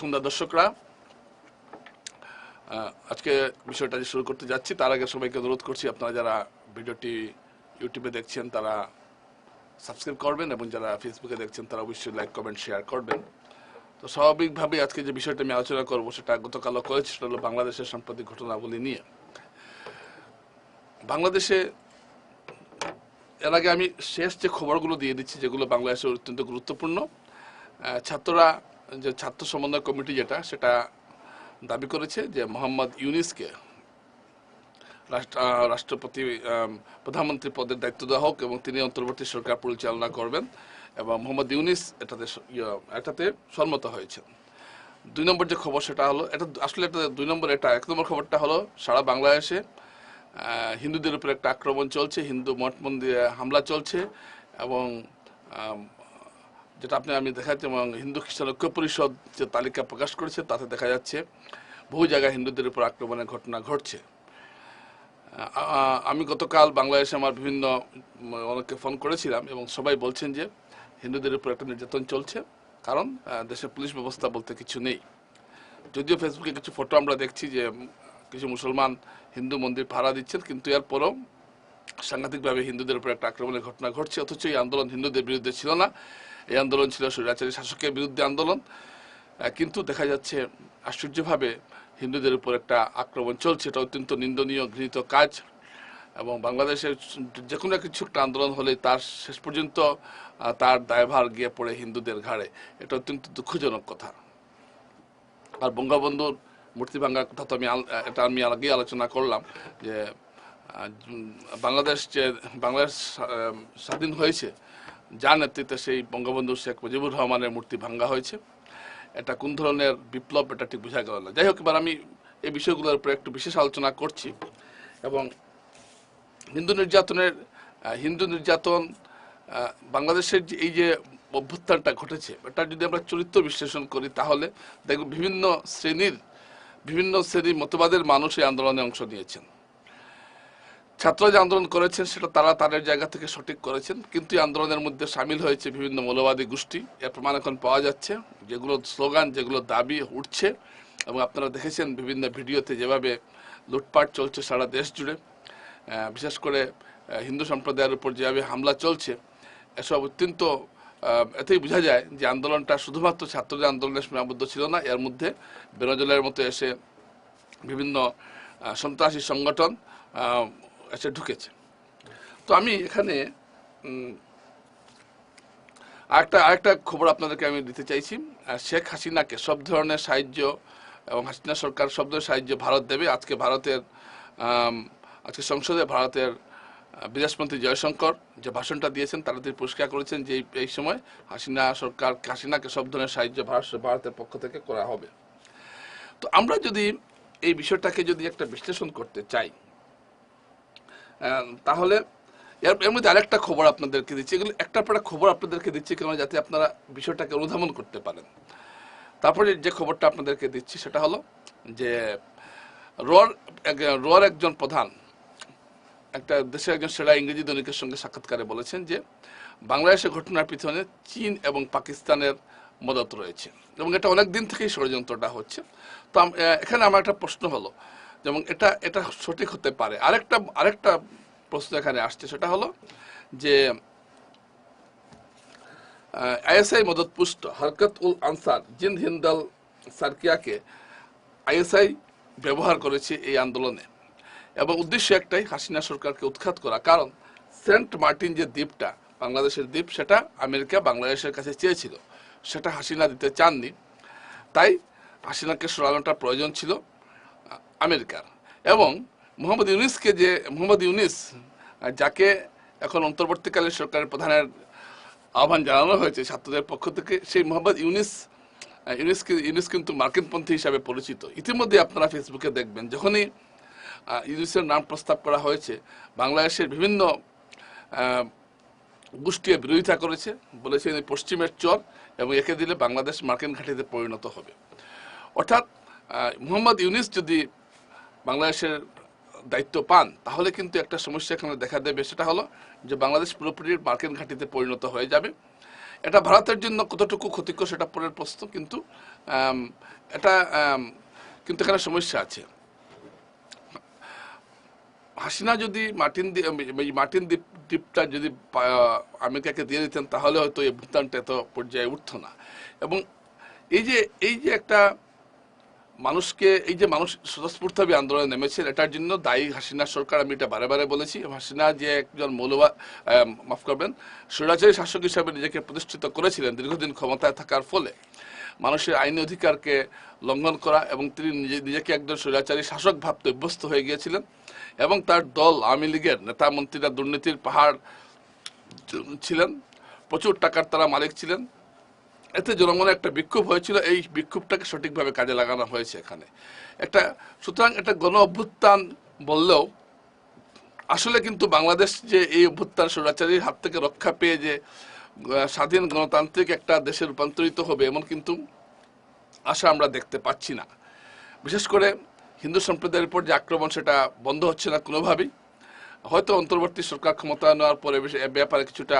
সন্ধ্যা দর্শকরা। আজকে বিষয়টা যে শুরু করতে যাচ্ছি, তার আগে সবাইকে অনুরোধ করছি, আপনারা যারা ভিডিওটি ইউটিউবে দেখছেন, তারা সাবস্ক্রাইব করবেন এবং যারা ফেসবুকে দেখছেন, তারা অবশ্যই লাইক, কমেন্ট, শেয়ার করবেন। তো স্বাভাবিকভাবে আজকে যে বিষয়টা আমি আলোচনা করব, সেটা গতকালও করেছি, সেটা হলো বাংলাদেশের সাম্প্রতিক ঘটনাবলী নিয়ে। বাংলাদেশে, এর আগে আমি শেষ যে খবরগুলো দিয়ে দিচ্ছি, যেগুলো বাংলাদেশের অত্যন্ত গুরুত্বপূর্ণ ছাত্ররা যে ছাত্র সমন্বয় কমিটি যেটা সেটা দাবি করেছে যে মোহাম্মদ ইউনিসকে রাষ্ট্র- রাষ্ট্রপতি প্রধানমন্ত্রী পদের দায়িত্ব দেওয়া হোক এবং তিনি অন্তর্বর্তী সরকার পরিচালনা করবেন এবং মোহাম্মদ ইউনিস এটাতে ইয়ে, এটাতে সম্মত হয়েছেন। দুই নম্বর যে খবর সেটা হলো এটা আসলে এটা দুই নম্বর এটা এক নম্বর খবরটা হলো সারা বাংলাদেশে হিন্দুদের উপর একটা আক্রমণ চলছে হিন্দু মঠ মন্দিরে হামলা চলছে এবং যেটা আপনি আমি দেখাচ্ছি এবং হিন্দু খ্রিস্টান ঐক্য পরিষদ যে তালিকা প্রকাশ করেছে, তাতে দেখা যাচ্ছে বহু জায়গায় হিন্দুদের উপর আক্রমণের ঘটনা ঘটছে। আমি গতকাল বাংলাদেশে আমার বিভিন্ন অনেককে ফোন করেছিলাম এবং সবাই বলছেন যে হিন্দুদের উপর একটা নির্যাতন চলছে, কারণ দেশের পুলিশ ব্যবস্থা বলতে কিছু নেই। যদিও ফেসবুকে কিছু ফটো আমরা দেখছি যে কিছু মুসলমান হিন্দু মন্দির ভাড়া দিচ্ছেন, কিন্তু এরপরও সাংঘাতিকভাবে হিন্দুদের উপর একটা আক্রমণের ঘটনা ঘটছে, অথচ এই আন্দোলন হিন্দুদের বিরুদ্ধে ছিল না। এই আন্দোলন ছিল স্বৈরাচারী শাসকের বিরুদ্ধে আন্দোলন। কিন্তু দেখা যাচ্ছে আশ্চর্যভাবে হিন্দুদের উপর একটা আক্রমণ চলছে। এটা অত্যন্ত নিন্দনীয় গৃহীত কাজ এবং বাংলাদেশের যে কোনো কিছু একটা আন্দোলন হলে তার শেষ পর্যন্ত তার দায়ভার গিয়ে পড়ে হিন্দুদের ঘাড়ে। এটা অত্যন্ত দুঃখজনক কথা। আর বঙ্গবন্ধুর মূর্তি ভাঙ্গার কথা তো আমি এটা আমি আগে আলোচনা করলাম যে বাংলাদেশ যে, বাংলাদেশ স্বাধীন হয়েছে যার নেতৃত্বে সেই বঙ্গবন্ধু শেখ মুজিবুর রহমানের মূর্তি ভাঙ্গা হয়েছে। এটা কোন ধরনের বিপ্লব, এটা ঠিক বোঝা গেল না। যাই হোক, এবার আমি এই বিষয়গুলোর উপরে একটু বিশেষ আলোচনা করছি এবং হিন্দু নির্যাতনের হিন্দু নির্যাতন বাংলাদেশের এই যে অভ্যুত্থানটা ঘটেছে, এটা যদি আমরা চরিত্র বিশ্লেষণ করি, তাহলে দেখব বিভিন্ন শ্রেণির বিভিন্ন শ্রেণির মতবাদের মানুষ এই আন্দোলনে অংশ নিয়েছেন। ছাত্ররা যে আন্দোলন করেছেন, সেটা তারা তাদের জায়গা থেকে সঠিক করেছেন। কিন্তু আন্দোলনের মধ্যে সামিল হয়েছে বিভিন্ন মৌলবাদী গোষ্ঠী। এর প্রমাণ এখন পাওয়া যাচ্ছে। যেগুলো স্লোগান, যেগুলো দাবি উঠছে, এবং আপনারা দেখেছেন বিভিন্ন ভিডিওতে যেভাবে লুটপাট চলছে সারা দেশ জুড়ে। বিশেষ করে হিন্দু সম্প্রদায়ের উপর যেভাবে হামলা চলছে, এসব অত্যন্ত এতেই বোঝা যায় যে আন্দোলনটা শুধুমাত্র ছাত্রদের আন্দোলনের সীমাবদ্ধ ছিল না। এর মধ্যে বেনজলের মতো এসে বিভিন্ন সন্ত্রাসী সংগঠন এসে ঢুকেছে। তো আমি এখানে আরেকটা আরেকটা খবর আপনাদেরকে আমি দিতে চাইছি। শেখ হাসিনাকে সব ধরনের সাহায্য এবং হাসিনা সরকার সব ধরনের সাহায্য ভারত দেবে। আজকে ভারতের আজকে সংসদে ভারতের বিদেশমন্ত্রী জয়শঙ্কর যে ভাষণটা দিয়েছেন, তারা তিনি পরিষ্কার করেছেন যে এই- সময় হাসিনা সরকার, হাসিনাকে সব ধরনের সাহায্য ভারত, ভারতের পক্ষ থেকে করা হবে। তো আমরা যদি এই বিষয়টাকে যদি একটা বিশ্লেষণ করতে চাই তাহলে এর মধ্যে আরেকটা খবর আপনাদেরকে দিচ্ছি। এগুলো একটা পর খবর আপনাদেরকে দিচ্ছি কেন যাতে আপনারা বিষয়টাকে অনুধাবন করতে পারেন। তারপরে যে খবরটা আপনাদেরকে দিচ্ছি সেটা হলো যে এক- রর একজন প্রধান, একটা দেশের একজন সেরা ইংরেজি দৈনিকের সঙ্গে সাক্ষাৎকারে বলেছেন যে বাংলাদেশের ঘটনার পিছনে চীন এবং পাকিস্তানের মদত রয়েছে। এবং এটা অনেক দিন থেকেই ষড়যন্ত্রটা হচ্ছে। তো এখানে আমার একটা প্রশ্ন হলো যেমন এটা এটা সঠিক হতে পারে। আরেকটা আরেকটা প্রশ্ন এখানে আসছে, সেটা হলো যে আইএসআই মদত পুষ্ট হরকত উল আনসার জিন্দ হিন্দাল সার্কিয়াকে আইএসআই ব্যবহার করেছে এই আন্দোলনে। এবং উদ্দেশ্য একটাই, হাসিনা সরকারকে উৎখাত করা। কারণ সেন্ট মার্টিন যে দ্বীপটা, বাংলাদেশের দ্বীপ, সেটা আমেরিকা বাংলাদেশের কাছে চেয়েছিল। সেটা হাসিনা দিতে চাননি। তাই হাসিনাকে সরানোটা প্রয়োজন ছিল। আমেরিকার। এবং মোহাম্মদ ইউনিসকে যে মোহাম্মদ ইউনিস যাকে এখন অন্তর্বর্তীকালীন সরকারের প্রধানের আহ্বান জানানো হয়েছে ছাত্রদের পক্ষ থেকে সেই মোহাম্মদ ইউনিস আহ, ইউনিস কিন্তু মার্কিনপন্থী হিসাবে পরিচিত। ইতিমধ্যে আপনারা ফেসবুকে দেখবেন যখনই ইউনিসের নাম প্রস্তাব করা হয়েছে বাংলাদেশের বিভিন্ন গোষ্ঠী বিরোধিতা করেছে বলেছে ইনি পশ্চিমের চর এবং একে দিলে বাংলাদেশ মার্কিন ঘাঁটিতে পরিণত হবে। অর্থাৎ মোহাম্মদ ইউনিস যদি বাংলাদেশের দায়িত্ব পান, তাহলে কিন্তু একটা সমস্যা এখানে দেখা দেবে। সেটা হলো যে বাংলাদেশ পুরোপুরি মার্কিন ঘাঁটিতে পরিণত হয়ে যাবে। এটা ভারতের জন্য কতটুকু ক্ষতিকর সেটা পরের প্রশ্ন, কিন্তু এটা কিন্তু এখানে সমস্যা আছে। হাসিনা যদি মার্টিন মার্টিন দ্বীপ, দ্বীপটা যদি আমেরিকাকে দিয়ে দিতেন, তাহলে হয়তো এই ভুটানটা এত পর্যায়ে উঠতো না। এবং এই যে এই যে একটা মানুষকে, এই যে মানুষ স্বতঃস্ফূর্তভাবে আন্দোলনে নেমেছেন, এটার জন্য দায়ী হাসিনা সরকার, আমি এটা বারে বারে বলেছি হাসিনা যে একজন মৌলবাদ মাফ করবেন, স্বৈরাচারী শাসক হিসাবে নিজেকে প্রতিষ্ঠিত করেছিলেন, দীর্ঘদিন ক্ষমতায় থাকার ফলে। মানুষের আইনি অধিকারকে লঙ্ঘন করা এবং তিনি নিজে, নিজেকে একজন স্বৈরাচারী শাসক ভাবতে অভ্যস্ত হয়ে গিয়েছিলেন, এবং তার দল আওয়ামী লীগের নেতা, মন্ত্রীরা দুর্নীতির পাহাড় ছিলেন, প্রচুর টাকার তারা মালিক ছিলেন এতে জনগণে একটা বিক্ষোভ হয়েছিল। এই বিক্ষোভটাকে সঠিকভাবে কাজে লাগানো হয়েছে এখানে। একটা, সুতরাং একটা গণ অভ্যুত্থান বললেও আসলে কিন্তু বাংলাদেশ যে এই অভ্যুত্থান স্বৈরাচারীর হাত থেকে রক্ষা পেয়ে যে স্বাধীন গণতান্ত্রিক একটা দেশে রূপান্তরিত হবে এমন কিন্তু আশা আমরা দেখতে পাচ্ছি না। বিশেষ করে হিন্দু সম্প্রদায়ের উপর যে আক্রমণ সেটা বন্ধ হচ্ছে না কোনোভাবেই। হয়তো অন্তর্বর্তী সরকার ক্ষমতা নেওয়ার পরে ব্যাপারে কিছুটা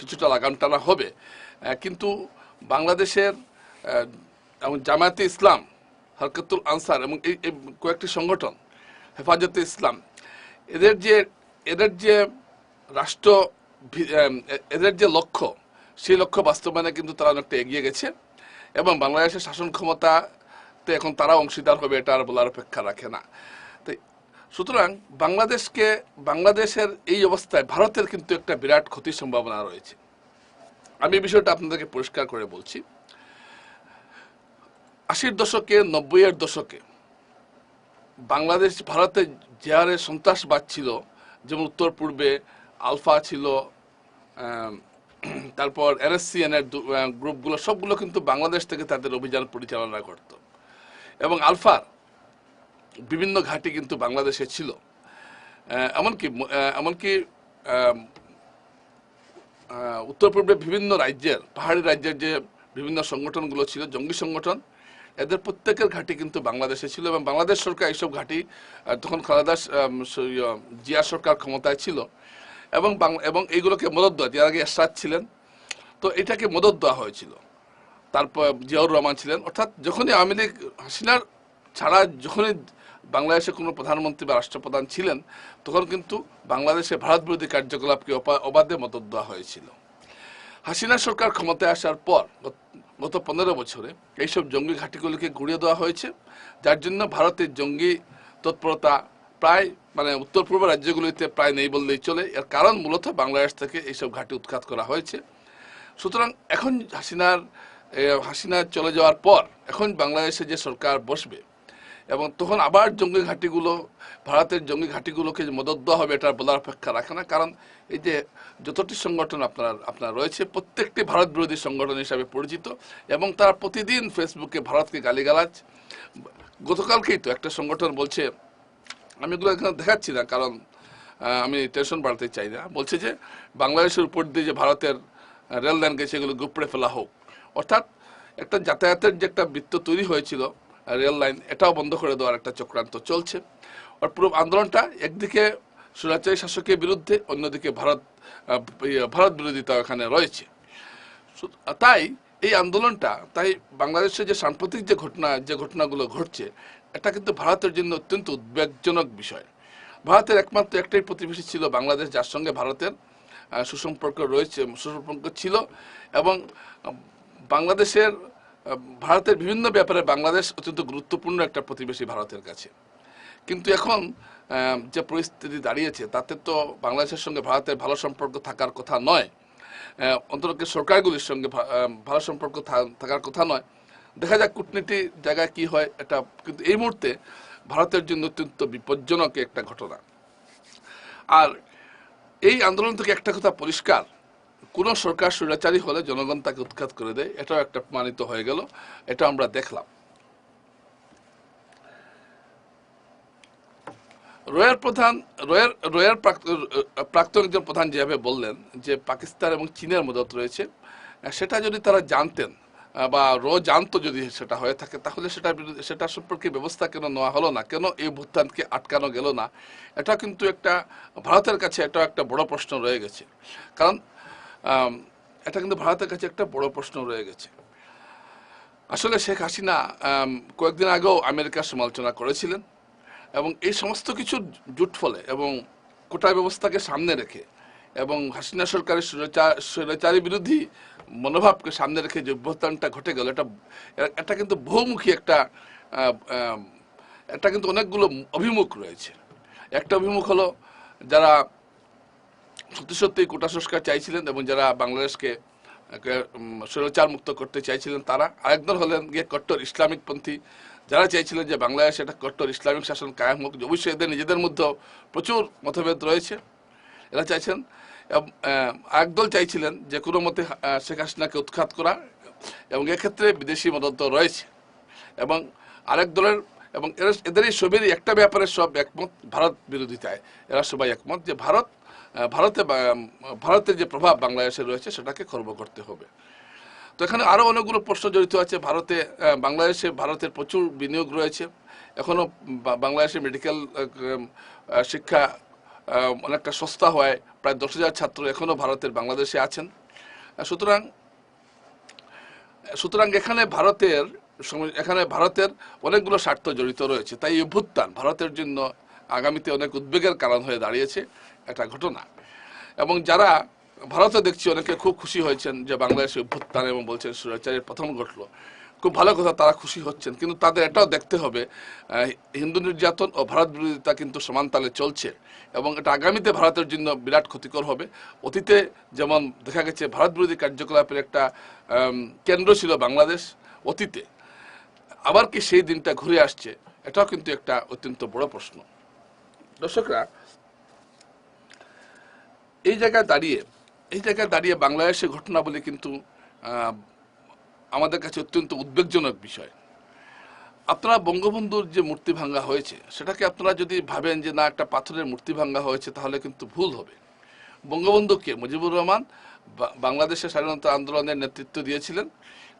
কিছুটা লাগাম টানা হবে। কিন্তু বাংলাদেশের এবং জামায়াতে ইসলাম, হরকতুল আনসার এবং এই কয়েকটি সংগঠন, হেফাজতে ইসলাম, এদের যে এদের যে রাষ্ট্র এদের যে লক্ষ্য, সেই লক্ষ্য বাস্তবায়নে কিন্তু তারা অনেকটা এগিয়ে গেছে এবং বাংলাদেশের শাসন ক্ষমতাতে এখন তারা অংশীদার হবে এটা আর বলার অপেক্ষা রাখে না। তাই সুতরাং বাংলাদেশকে, বাংলাদেশের এই অবস্থায় ভারতের কিন্তু একটা বিরাট ক্ষতির সম্ভাবনা রয়েছে। আমি বিষয়টা আপনাদেরকে পরিষ্কার করে বলছি। আশির দশকে নব্বইয়ের দশকে বাংলাদেশ ভারতে যে হারে সন্ত্রাসবাদ ছিল যেমন উত্তর পূর্বে আলফা ছিল তারপর এনএসসিএন এর দু- আহ, গ্রুপগুলো সবগুলো কিন্তু বাংলাদেশ থেকে তাদের অভিযান পরিচালনা করত। এবং আলফার বিভিন্ন ঘাঁটি কিন্তু বাংলাদেশে ছিল। এমনকি এমনকি উত্তর পূর্বে বিভিন্ন রাজ্যের পাহাড়ি রাজ্যের যে বিভিন্ন সংগঠনগুলো ছিল জঙ্গি সংগঠন এদের প্রত্যেকের ঘাঁটি কিন্তু বাংলাদেশে ছিল এবং বাংলাদেশ সরকার এইসব ঘাঁটি তখন খালেদা আম, স- ইয়ে, জিয়া সরকার ক্ষমতায় ছিল এবং এবং এইগুলোকে মদত দেওয়া যার আগে এরশাদ ছিলেন তো এটাকে মদত দেওয়া হয়েছিল। তারপর জিয়াউর রহমান ছিলেন। অর্থাৎ যখনই আওয়ামী লীগ হাসিনার ছাড়া যখনই বাংলাদেশে কোনো প্রধানমন্ত্রী বা রাষ্ট্রপ্রধান ছিলেন, তখন কিন্তু বাংলাদেশে ভারত বিরোধী কার্যকলাপকে অবাধে মদত দেওয়া হয়েছিল। হাসিনা সরকার ক্ষমতায় আসার পর গত- গত পনেরো বছরে এইসব জঙ্গি ঘাঁটিগুলিকে গুড়িয়ে দেওয়া হয়েছে, যার জন্য ভারতের জঙ্গি তৎপরতা প্রায় মানে উত্তর পূর্ব রাজ্যগুলিতে প্রায় নেই বললেই চলে। এর কারণ মূলত বাংলাদেশ থেকে এইসব ঘাঁটি উৎখাত করা হয়েছে। সুতরাং এখন হাসিনার হাসিনা চলে যাওয়ার পর এখন বাংলাদেশে যে সরকার বসবে এবং তখন আবার জঙ্গি ঘাঁটিগুলো, ভারতের জঙ্গি ঘাঁটিগুলোকে যে মদত দেওয়া হবে এটা বলার অপেক্ষা রাখে না। কারণ এই যে যতটি সংগঠন আপনার আপনার রয়েছে, প্রত্যেকটি ভারত বিরোধী সংগঠন হিসাবে পরিচিত এবং তারা প্রতিদিন ফেসবুকে ভারতকে গালিগালাজ। গতকালকেই তো একটা সংগঠন বলছে, আমি এগুলো এখানে দেখাচ্ছি না, কারণ আমি টেনশন বাড়াতে চাই না। বলছে যে বাংলাদেশের উপর দিয়ে যে ভারতের রেল লাইন গেছে এগুলো গুপড়ে ফেলা হোক। অর্থাৎ একটা যাতায়াতের যে একটা বৃত্ত তৈরি হয়েছিল রেল লাইন এটাও বন্ধ করে দেওয়ার একটা চক্রান্ত চলছে। আর পুরো আন্দোলনটা একদিকে সুরাচারী শাসকের বিরুদ্ধে অন্যদিকে ভারত ইয়ে, ভারত বিরোধিতা এখানে রয়েছে। তাই এই আন্দোলনটা তাই বাংলাদেশে যে সাম্প্রতিক যে ঘটনা যে ঘটনাগুলো ঘটছে এটা কিন্তু ভারতের জন্য অত্যন্ত উদ্বেগজনক বিষয়। ভারতের একমাত্র একটাই প্রতিবেশী ছিল বাংলাদেশ যার সঙ্গে ভারতের সুসম্পর্ক রয়েছে সুসম্পর্ক ছিল এবং বাংলাদেশের ভারতের বিভিন্ন ব্যাপারে বাংলাদেশ অত্যন্ত গুরুত্বপূর্ণ একটা প্রতিবেশী ভারতের কাছে। কিন্তু এখন যে পরিস্থিতি দাঁড়িয়েছে, তাতে তো বাংলাদেশের সঙ্গে ভারতের ভালো সম্পর্ক থাকার কথা নয় অন্তত সরকারগুলির সঙ্গে ভালো সম্পর্ক থাকার কথা নয়। দেখা যাক কূটনীতি জায়গায় কি হয় এটা, কিন্তু এই মুহূর্তে ভারতের জন্য অত্যন্ত বিপজ্জনক একটা ঘটনা। আর এই আন্দোলন থেকে একটা কথা পরিষ্কার কোন সরকার স্বৈরাচারী হলে জনগণ তাকে উৎখাত করে দেয়। এটাও একটা প্রমাণিত হয়ে গেল। এটা আমরা দেখলাম। রয়ের প্রধান, রয়ের রয়ের প্রাক্তন একজন প্রধান যেভাবে বললেন, যে পাকিস্তান এবং চীনের মদত রয়েছে, সেটা যদি তারা জানতেন, বা রো জানতো যদি সেটা হয়ে থাকে, তাহলে সেটা সেটা সম্পর্কে ব্যবস্থা কেন নেওয়া হলো না? কেন এই ভুত্থানকে আটকানো গেল না? এটা কিন্তু একটা, ভারতের কাছে এটা একটা বড় প্রশ্ন রয়ে গেছে। কারণ এটা কিন্তু ভারতের কাছে একটা বড় প্রশ্ন রয়ে গেছে। আসলে শেখ হাসিনা কয়েকদিন আগেও আমেরিকার সমালোচনা করেছিলেন এবং এই সমস্ত কিছুর জুট ফলে এবং কোটা ব্যবস্থাকে সামনে রেখে এবং হাসিনা সরকারের স্বৈরাচারী বিরোধী মনোভাবকে সামনে রেখে যে অভ্যুত্থানটা ঘটে গেল, এটা এটা কিন্তু বহুমুখী একটা এটা কিন্তু অনেকগুলো অভিমুখ রয়েছে। একটা অভিমুখ হলো যারা সত্যি সত্যি কোটা সংস্কার চাইছিলেন এবং যারা বাংলাদেশকে স্বৈরাচার মুক্ত করতে চাইছিলেন তারা। আরেকদল হলেন গিয়ে কট্টর ইসলামিক পন্থী যারা চাইছিলেন যে বাংলাদেশে একটা কট্টর ইসলামিক শাসন কায়েম হোক অবশ্যই এদের নিজেদের মধ্যেও প্রচুর মতভেদ রয়েছে, এরা চাইছেন। আরেকদল চাইছিলেন যে কোনো মতে শেখ হাসিনাকে উৎখাত করা, এবং এক্ষেত্রে বিদেশি মদত রয়েছে। এবং আরেক দলের এবং এদের এই সবেরই একটা ব্যাপারে সব একমত, ভারত বিরোধিতায়। এরা সবাই একমত যে ভারত ভারতে ভারতের যে প্রভাব বাংলাদেশে রয়েছে সেটাকে খর্ব করতে হবে। তো এখানে আরও অনেকগুলো প্রশ্ন জড়িত আছে। ভারতে বাংলাদেশে ভারতের প্রচুর বিনিয়োগ রয়েছে। এখনও বাংলাদেশে মেডিকেল শিক্ষা অনেকটা সস্তা হয় প্রায় দশ হাজার ছাত্র এখনও ভারতের বাংলাদেশে আছেন। সুতরাং সুতরাং এখানে ভারতের এখানে ভারতের অনেকগুলো স্বার্থ জড়িত রয়েছে। তাই অভ্যুত্থান ভারতের জন্য আগামীতে অনেক উদ্বেগের কারণ হয়ে দাঁড়িয়েছে। একটা ঘটনা। এবং যারা ভারতে দেখছি অনেকে খুব খুশি হয়েছেন যে বাংলাদেশে অভ্যুত্থান এবং বলছেন সুরাচারের প্রথম ঘটলো। খুব ভালো কথা তারা খুশি হচ্ছেন, কিন্তু তাদের এটাও দেখতে হবে হিন্দু নির্যাতন ও ভারত বিরোধিতা কিন্তু সমান তালে চলছে এবং এটা আগামীতে ভারতের জন্য বিরাট ক্ষতিকর হবে। অতীতে যেমন দেখা গেছে, ভারত বিরোধী কার্যকলাপের একটা কেন্দ্র ছিল বাংলাদেশ, অতীতে। আবার কি সেই দিনটা ঘুরে আসছে, এটাও কিন্তু একটা অত্যন্ত বড় প্রশ্ন। দর্শকরা এই জায়গায় দাঁড়িয়ে, এই জায়গায় দাঁড়িয়ে বাংলাদেশের ঘটনাবলী কিন্তু আমাদের কাছে অত্যন্ত উদ্বেগজনক বিষয়। আপনারা বঙ্গবন্ধুর যে মূর্তি ভাঙ্গা হয়েছে, সেটাকে আপনারা যদি ভাবেন যে না, একটা পাথরের মূর্তি ভাঙ্গা হয়েছে, তাহলে কিন্তু ভুল হবে। বঙ্গবন্ধুকে মুজিবুর রহমান বাংলাদেশের স্বাধীনতা আন্দোলনের নেতৃত্ব দিয়েছিলেন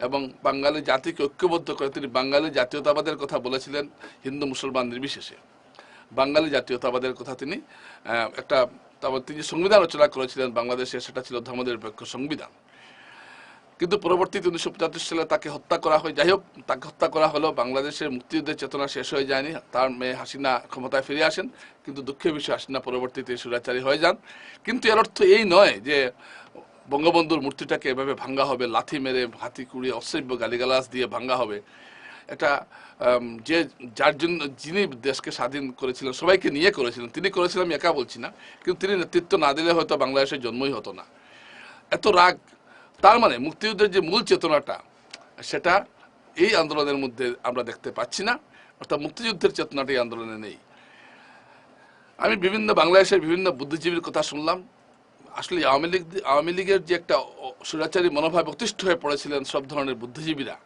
এবং বাঙালি জাতিকে ঐক্যবদ্ধ করে তিনি বাঙালি জাতীয়তাবাদের কথা বলেছিলেন হিন্দু মুসলমান নির্বিশেষে। বাঙালি জাতীয়তাবাদের কথা তিনি একটা তারপর তিনি সংবিধান রচনা করেছিলেন বাংলাদেশে, সেটা ছিল ধর্মনিরপেক্ষ সংবিধান। কিন্তু পরবর্তীতে উনিশশো পঁচাত্তর সালে তাকে হত্যা করা হয়। যাই হোক, তাকে হত্যা করা হলো, বাংলাদেশের মুক্তিযুদ্ধের চেতনা শেষ হয়ে যায়নি। তার মেয়ে হাসিনা ক্ষমতায় ফিরে আসেন, কিন্তু দুঃখের বিষয়, হাসিনা পরবর্তীতে সুরাচারী হয়ে যান। কিন্তু এর অর্থ এই নয় যে বঙ্গবন্ধুর মূর্তিটাকে এভাবে ভাঙ্গা হবে, লাথি মেরে, হাতি কুড়িয়ে অশ্রব্য গালিগালাজ দিয়ে ভাঙ্গা হবে। এটা যে যার জন্য যিনি দেশকে স্বাধীন করেছিলেন, সবাইকে নিয়ে করেছিলেন, তিনি করেছিলেন আমি একা বলছি না, কিন্তু তিনি নেতৃত্ব না দিলে হয়তো বাংলাদেশের জন্মই হতো না। এত রাগ, তার মানে মুক্তিযুদ্ধের যে মূল চেতনাটা, সেটা এই আন্দোলনের মধ্যে আমরা দেখতে পাচ্ছি না, অর্থাৎ মুক্তিযুদ্ধের চেতনাটা এই আন্দোলনে নেই। আমি বিভিন্ন, বাংলাদেশের বিভিন্ন বুদ্ধিজীবীর কথা শুনলাম। আসলে আওয়ামী লীগ, আওয়ামী লীগের যে একটা স্বৈরাচারী মনোভাব অতিষ্ঠ হয়ে পড়েছিলেন সব ধরনের বুদ্ধিজীবীরা।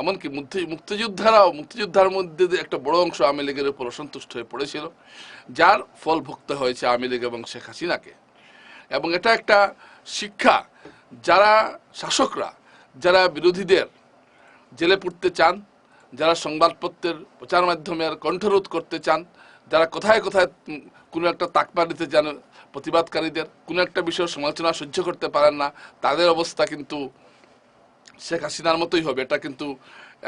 এমনকি মুক্তি, মুক্তিযোদ্ধারাও, মুক্তিযোদ্ধার মধ্যে একটা বড় অংশ আওয়ামী লীগের উপর অসন্তুষ্ট হয়ে পড়েছিল, যার ফল ভুগতে হয়েছে আওয়ামী লীগ এবং শেখ হাসিনাকে। এবং এটা একটা শিক্ষা, যারা শাসকরা, যারা বিরোধীদের জেলে পুড়তে চান, যারা সংবাদপত্রের প্রচার মাধ্যমের কণ্ঠরোধ করতে চান, যারা কোথায় কোথায় কোনো একটা তাকমা দিতে চান প্রতিবাদকারীদের, কোনো একটা বিষয় সমালোচনা সহ্য করতে পারেন না, তাদের অবস্থা কিন্তু শেখ হাসিনার মতোই হবে। এটা কিন্তু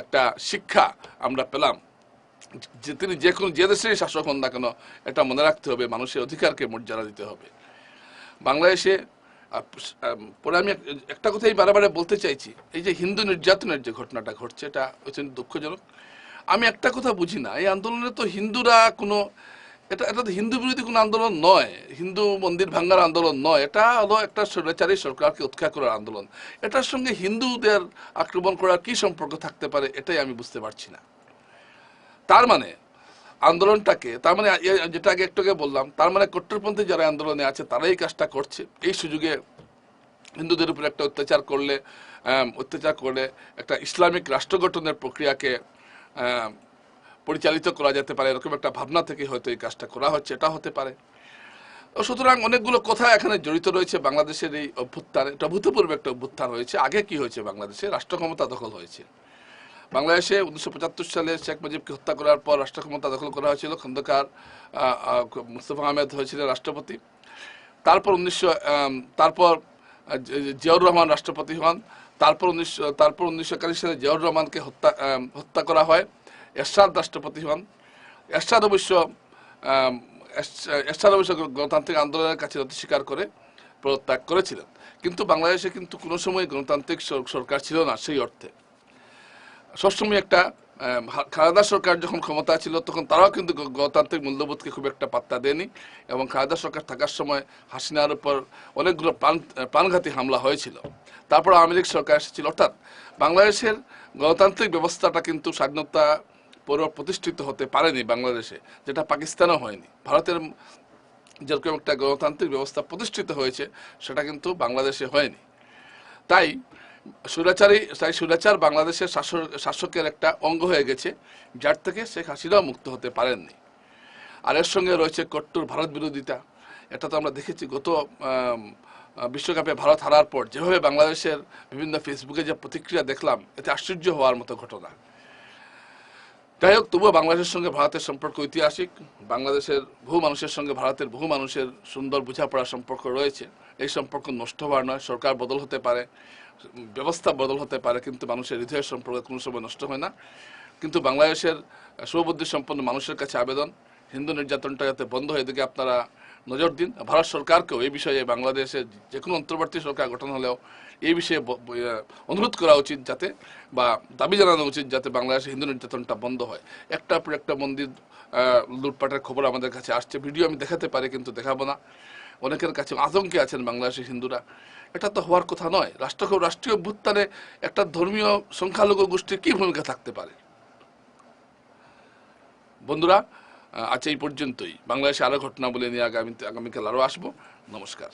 একটা শিক্ষা আমরা পেলাম। যে তিনি যে কোনো যে দেশেরই শাসক হন না কেন, এটা মনে রাখতে হবে, মানুষের অধিকারকে মর্যাদা দিতে হবে। বাংলাদেশে পরে আমি একটা কথাই বারে বলতে চাইছি। এই যে হিন্দু নির্যাতনের যে ঘটনাটা ঘটছে, এটা অত্যন্ত দুঃখজনক। আমি একটা কথা বুঝি না, এই আন্দোলনে তো হিন্দুরা কোনো এটা এটা হিন্দু বিরোধী কোনো আন্দোলন নয়। হিন্দু মন্দির ভাঙ্গার আন্দোলন নয়। এটা হলো একটা স্বৈরাচারী সরকারকে উৎখাত করার আন্দোলন। এটার সঙ্গে হিন্দুদের আক্রমণ করার কি সম্পর্ক থাকতে পারে, এটাই আমি বুঝতে পারছি না। তার মানে আন্দোলনটাকে, তার মানে যেটা আগে একটু আগে বললাম, তার মানে কট্টরপন্থী যারা আন্দোলনে আছে, তারাই এই কাজটা করছে। এই সুযোগে হিন্দুদের উপর একটা অত্যাচার করলে অত্যাচার করলে একটা ইসলামিক রাষ্ট্র গঠনের প্রক্রিয়াকে পরিচালিত করা যেতে পারে, এরকম একটা ভাবনা থেকে হয়তো এই কাজটা করা হচ্ছে, এটা হতে পারে। সুতরাং অনেকগুলো কথা এখানে জড়িত রয়েছে, বাংলাদেশের এই অভ্যুত্থান, এটা ভূতপূর্ব একটা অভ্যুত্থান হয়েছে। আগে কি হয়েছে বাংলাদেশে? রাষ্ট্র ক্ষমতা দখল হয়েছে বাংলাদেশে উনিশশো পঁচাত্তর সালে শেখ মুজিবকে হত্যা করার পর রাষ্ট্র ক্ষমতা দখল করা হয়েছিল। খন্দকার মুস্তফা আহমেদ হয়েছিলেন রাষ্ট্রপতি। তারপর উনিশশো তারপর জিয়াউর রহমান রাষ্ট্রপতি হন। তারপর উনিশশো তারপর উনিশশো একাশি সালে জিয়াউর রহমানকে হত্যা হত্যা করা হয়। এরশাদ রাষ্ট্রপতি হন এরশাদ অবশ্য এরশাদ অবশ্য গণতান্ত্রিক আন্দোলনের কাছে নথি স্বীকার করে পদত্যাগ করেছিলেন। কিন্তু বাংলাদেশে কিন্তু কোনো সময় গণতান্ত্রিক সরকার ছিল না সেই অর্থে। সবসময় একটা খালেদা সরকার যখন ক্ষমতা ছিল, তখন তারাও কিন্তু গণতান্ত্রিক মূল্যবোধকে খুব একটা পাত্তা দেয়নি এবং খালেদা সরকার থাকার সময় হাসিনার উপর অনেকগুলো প্রাণ, প্রাণঘাতী হামলা হয়েছিল। তারপর আওয়ামী লীগ সরকার এসেছিল। অর্থাৎ বাংলাদেশের গণতান্ত্রিক ব্যবস্থাটা কিন্তু স্বাধীনতা প্রতিষ্ঠিত হতে পারেনি বাংলাদেশে, যেটা পাকিস্তানও হয়নি। ভারতের যেরকম একটা গণতান্ত্রিক ব্যবস্থা প্রতিষ্ঠিত হয়েছে, সেটা কিন্তু বাংলাদেশে হয়নি। তাই সুরাচারী তাই সুরাচার বাংলাদেশের শাসক, শাসকের একটা অঙ্গ হয়ে গেছে, যার থেকে শেখ হাসিনাও মুক্ত হতে পারেননি। আর এর সঙ্গে রয়েছে কট্টর ভারত বিরোধিতা। এটা তো আমরা দেখেছি গত বিশ্বকাপে ভারত হারার পর যেভাবে বাংলাদেশের বিভিন্ন ফেসবুকে যে প্রতিক্রিয়া দেখলাম, এতে আশ্চর্য হওয়ার মতো ঘটনা। যাই হোক, তবুও বাংলাদেশের সঙ্গে ভারতের সম্পর্ক ঐতিহাসিক। বাংলাদেশের বহু মানুষের সঙ্গে ভারতের বহু মানুষের সুন্দর বোঝাপড়ার সম্পর্ক রয়েছে। এই সম্পর্ক নষ্ট হওয়ার নয়, সরকার বদল হতে পারে, ব্যবস্থা বদল হতে পারে, কিন্তু মানুষের হৃদয়ের সম্পর্ক কোনো সময় নষ্ট হয় না। কিন্তু বাংলাদেশের সুবুদ্ধি সম্পন্ন মানুষের কাছে আবেদন, হিন্দু নির্যাতনটা যাতে বন্ধ হয়, এদিকে আপনারা নজর দিন। ভারত সরকারকেও এই বিষয়ে বাংলাদেশের যে কোনো অন্তর্বর্তী সরকার গঠন হলেও এই বিষয়ে অনুরোধ করা উচিত যাতে বা দাবি জানানো উচিত যাতে বাংলাদেশে হিন্দু নির্যাতনটা বন্ধ হয়। একটা পর একটা মন্দির লুটপাটের খবর আমাদের কাছে আসছে। ভিডিও আমি দেখাতে পারি কিন্তু দেখাবো না। অনেকের কাছে আতঙ্কে আছেন বাংলাদেশের হিন্দুরা। এটা তো হওয়ার কথা নয়। রাষ্ট্র রাষ্ট্রীয় অভ্যুত্থানে একটা ধর্মীয় সংখ্যালঘু গোষ্ঠীর কি ভূমিকা থাকতে পারে? বন্ধুরা আজ এই পর্যন্তই। বাংলাদেশে আরও ঘটনা বলে নিয়ে আগামী আগামীকাল আরও আসব। নমস্কার।